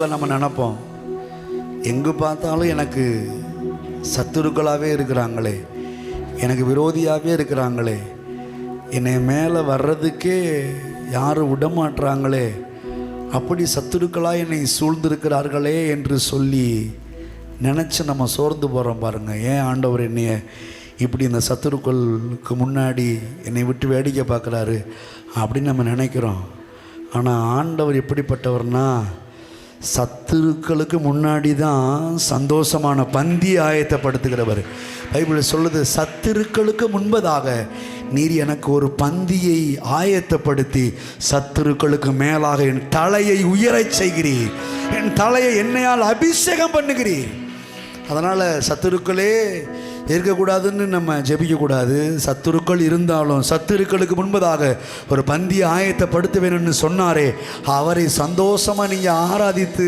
நம்ம நினைப்போம். எங்கு பார்த்தாலும் எனக்கு சத்துருக்களாகவே இருக்கிறாங்களே. எனக்கு விரோதியாகவே இருக்கிறாங்களே. என்னை மேலே வர்றதுக்கே யாரும் விடமாட்டுறாங்களே அப்படி சத்துருக்களாக என்னை சூழ்ந்திருக்கிறார்களே என்று சொல்லி நினச்சி நம்ம சோர்ந்து போகிறோம் பாருங்கள் ஏன் ஆண்டவர் என்னைய இப்படி இந்த சத்துருக்களுக்கு முன்னாடி என்னை விட்டு வேடிக்கை பார்க்குறாரு அப்படின்னு நம்ம நினைக்கிறோம். ஆனால் ஆண்டவர் எப்படிப்பட்டவர்னா சத்துருக்களுக்கு முன்னாடி தான் சந்தோஷமான பந்தி ஆயத்தப்படுத்துகிறவர். பைபிள் சொல்லுது சத்துருக்களுக்கு முன்பதாக நீர் எனக்கு ஒரு பந்தியை ஆயத்தப்படுத்தி சத்துருக்களுக்கு மேலாக என் தலையை உயரச் செய்கிறீர். என் தலையை என்னையால் அபிஷேகம் பண்ணுகிறீர். அதனால் சத்துருக்களே இருக்கக்கூடாதுன்னு நம்ம ஜெபிக்கக்கூடாது. சத்துருக்கள் இருந்தாலும் சத்துருக்களுக்கு முன்பதாக ஒரு பந்தியை ஆயத்தப்படுத்த வேணும்னு சொன்னாரே. அவரை சந்தோஷமாக நீங்கள் ஆராதித்து